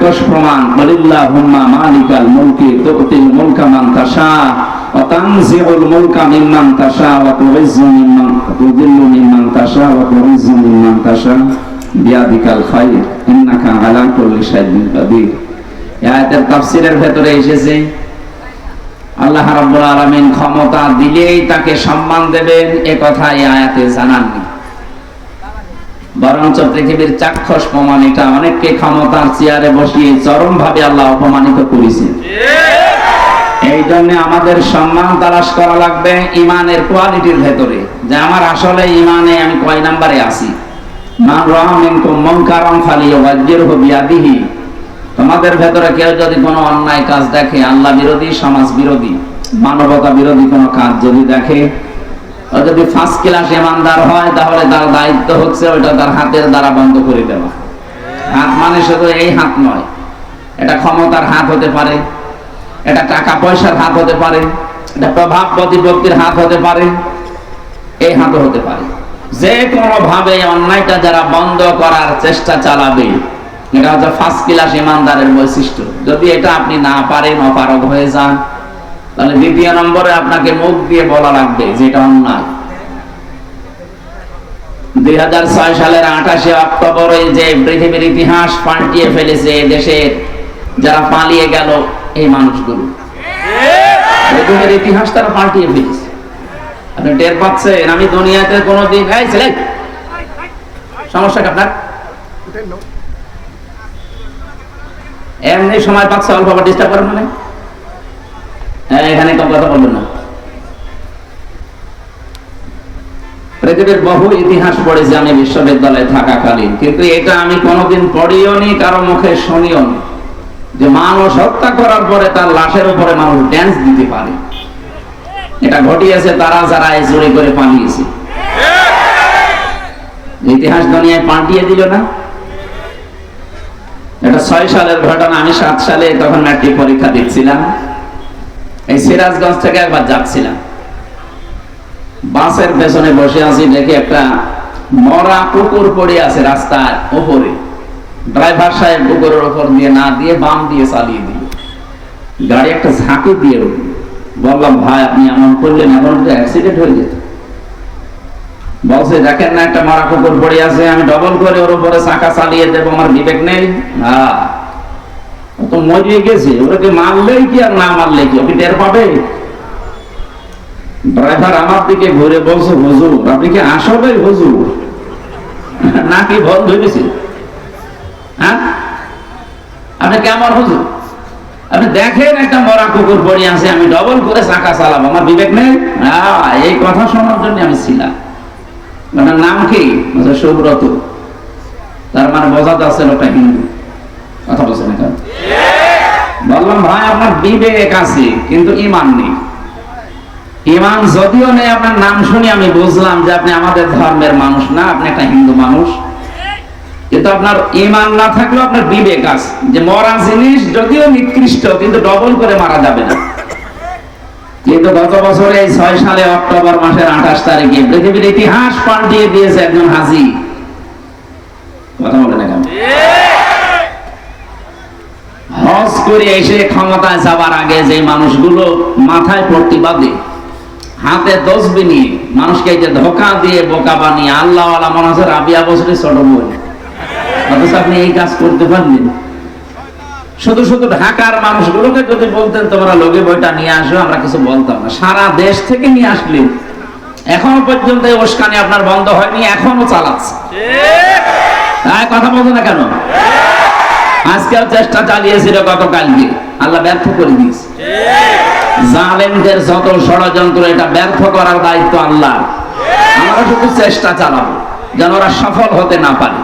চাক্ষুষ প্রমাণ। বলিল্লাহুম্মা মালিকাল মুলকি তুতিল মুলকা মান তাশা, ওয়া তানজিউল মুলকা মিম্মান তাশা, ওয়া মিম্মান, তুযিল্লু মিম্মান তাশা, ওয়া মিম্মান তাশা। বিয়াদিকাল ইন্নাকা আলা কুল্লি শাইইন কাদির। আয়াতের তাফসীরের এসেছে, আল্লাহ রাব্বুল আলামিন ক্ষমতা দিলেই তাকে সম্মান দেবেন, এ কথা এই আয়াতে জানাননি। বরঞ্চ পৃথিবীর চাক্ষুষ প্রমাণ এটা অনেককে ক্ষমতার চেয়ারে বসিয়ে চরম ভাবে আল্লাহ অপমানিত করেছেন এই জন্য আমাদের সম্মান তালাশ করা লাগবে ইমানের কোয়ালিটির ভেতরে। যে আমার আসলে ইমানে আমি কয় নাম্বারে আছি? মান রাহা মিনকুম মুনকারান ফালিয়ুগাজ্জিরহু বিয়াদিহি। তোমাদের ভেতরে কেউ যদি কোনো অন্যায় কাজ দেখে, আল্লাহ বিরোধী, সমাজ বিরোধী, মানবতা বিরোধী কোনো কাজ যদি দেখে যদি ফার্স্ট ক্লাস ইমানদার হয়, তাহলে তার দায়িত্ব হচ্ছে ওইটা তার হাতের দ্বারা বন্ধ করে দেওয়া। হাত মানে শুধু এই হাত নয়, এটা ক্ষমতার হাত হতে পারে, এটা টাকা পয়সার হাত হতে পারে, এটা প্রভাব প্রতিপত্তির হাত হতে পারে, এই হাতও হতে পারে। যে কোনো ভাবে অন্যায়টা যারা বন্ধ করার চেষ্টা চালাবে, এটা হচ্ছে ফার্স্ট ক্লাস ইমানদারের বৈশিষ্ট্য। যদি এটা আপনি না পারেন, অপারগ হয়ে যান তাহলে দ্বিতীয় নম্বরে আপনাকে মুখ দিয়ে বলা লাগবে যে এটা অন্যায়। দুই সালের আঠাশে অক্টোবর এই যে পৃথিবীর ইতিহাস পাল্টিয়ে ফেলেছে দেশের, যারা পালিয়ে গেল এই মানুষগুলো। পৃথিবীর ইতিহাস তারা পাল্টিয়ে ফেলেছে। আপনি টের পাচ্ছেন, আমি দুনিয়াতে কোনোদিন এই ছেলে! সমস্যা আপনার? এমনি সময় পাচ্ছে, অল্প ডিস্টার্ব করেন মানে? এখানে কম কথা বলবেন না। পৃথিবীর বহু ইতিহাস পড়েছি আমি, বিশ্ববিদ্যালয়ে থাকাকালীন। কিন্তু এটা আমি কোনোদিন পড়িও নি, কারও মুখে শুনিও নি। যে মানুষ হত্যা করার পরে তার লাশের উপরে মানুষ ড্যান্স দিতে পারে। এটা ঘটিয়েছে তারা যারা এই চুরি করে পালিয়েছে। ইতিহাস দুনিয়ায় পাল্টিয়ে দিল না। এটা ছয় সালের ঘটনা, আমি সাত সালে তখন ম্যাট্রিক পরীক্ষা দিচ্ছিলাম। এই সিরাজগঞ্জ থেকে একবার যাচ্ছিলাম। বাসের পেছনে বসে আছি, দেখি একটা মরা কুকুর পড়ে আছে রাস্তার ওপরে। ড্রাইভার সাহেব কুকুরের উপর দিয়ে না দিয়ে বাম দিয়ে চালিয়ে দিল। গাড়ি একটা ঝাঁকি দিয়ে উঠল। বললাম, ভাই, আপনি এমন করলেন, এমন তো অ্যাক্সিডেন্ট হয়ে যেত। বলছে, দেখেন না, একটা মারা কুকুর পড়ে আছে, আমি ডবল করে ওর উপরে চাকা চালিয়ে দেবো, আমার বিবেক নেই। হ্যাঁ তো মরিয়ে গেছে। ওকে মারলেই কি আর না মারলে কি? ওকে টের পাবে? ড্রাইভার আমার দিকে ঘুরে বলছে, হুজুর, আপনি কি আসলে হুজুর? নাকি ভল ধরেছে আপনি কেমন হুজুর? আপনি দেখেন একটা মরা কুকুর পড়ে আছে, আমি ডবল করে চাকা চালাবো। আমার বিবেক নেই? এই কথা শোনার জন্য আমি ছিলাম। ওনার নাম কি? সুব্রত। তার মানে বোঝাতে আছে লোকটা হিন্দু। কথা বলছে না বললাম, ভাই, আপনার বিবেক আছে, কিন্তু ইমান নেই। ইমান যদিও নেই, আপনার নাম শুনে আমি বুঝলাম যে আপনি আমাদের ধর্মের মানুষ না, আপনি একটা হিন্দু মানুষ। কিন্তু আপনার ইমান না থাকলেও আপনার বিবেক আছে। যে মরা জিনিস যদিও নিকৃষ্ট, কিন্তু ডবল করে মারা যাবে না। কিন্তু গত বছরে এই ছয় সালে অক্টোবর মাসের আঠাশ তারিখে পৃথিবীর ইতিহাস পাল্টিয়ে দিয়েছে একজন হাজি। কথা বলে না কেন হজ করে এসে ক্ষমতায় যাওয়ার আগে যে মানুষগুলো মাথায় বাঁধে হাতে তসবি নিয়ে মানুষকে যে ধোকা দিয়ে বোকা বানিয়ে আল্লাহ আল্লাহ মনে হচ্ছে রাবিয়া বছরের ছোট বই অথচ আপনি এই কাজ করতে পারবেন শুধু শুধু ঢাকার মানুষগুলোকে যদি বলতেন তোমরা লোকে বইটা নিয়ে আসো আমরা কিছু বলতাম না। সারা দেশ থেকে নিয়ে আসলে এখনও পর্যন্ত এই উস্কানি আপনার বন্ধ হয়নি এখনও চালাচ্ছে। তাই কথা বলতো না কেন? আজকেও চেষ্টা চালিয়েছিল গতকালকে। আল্লাহ ব্যর্থ করে দিয়েছে। জালেমদের যত ষড়যন্ত্র, এটা ব্যর্থ করার দায়িত্ব আল্লাহ আমরা শুধু চেষ্টা চালাবো, যেন ওরা সফল হতে না পারে।